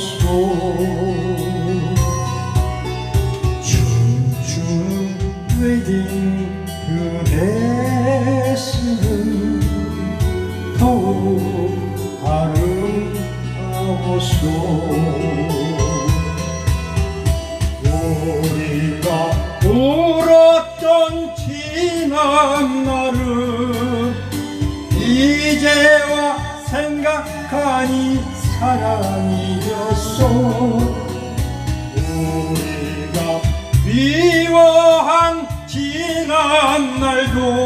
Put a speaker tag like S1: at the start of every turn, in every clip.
S1: 소 춤추는 웨딩 드레스는 더욱 아름다웠소 우리가 울었던 지난 날은 이제와 생각하니 사랑이었소. 우리가 미워한 지난 날도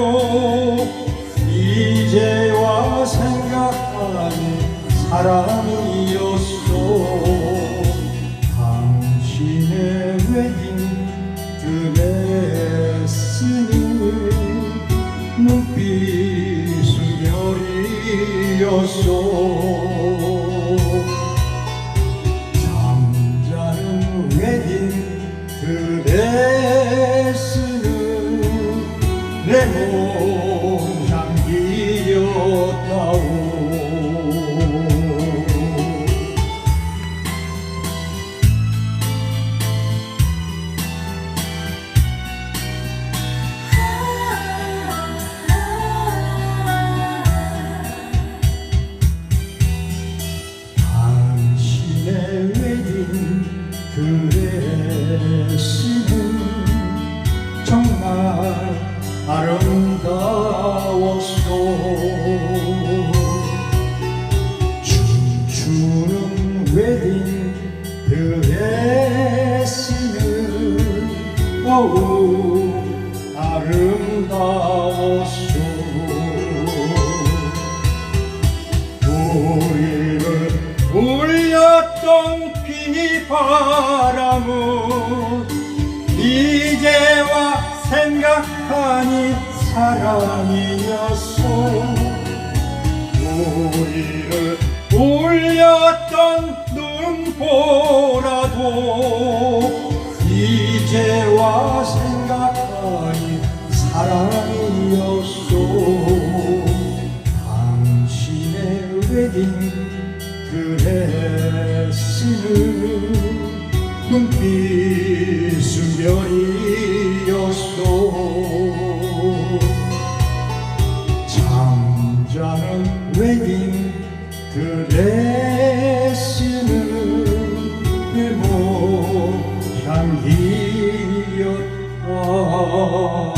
S1: 드레스는 내 몸향기였다오. 드레스 바람은 이제와 생각하니 사랑이었소. 우리를 울렸던 눈보라도 이제와 당신의 웨딩 드레스는 눈빛 순결이었소. 잠자는 웨딩 드레스는 내몸 향기였 와우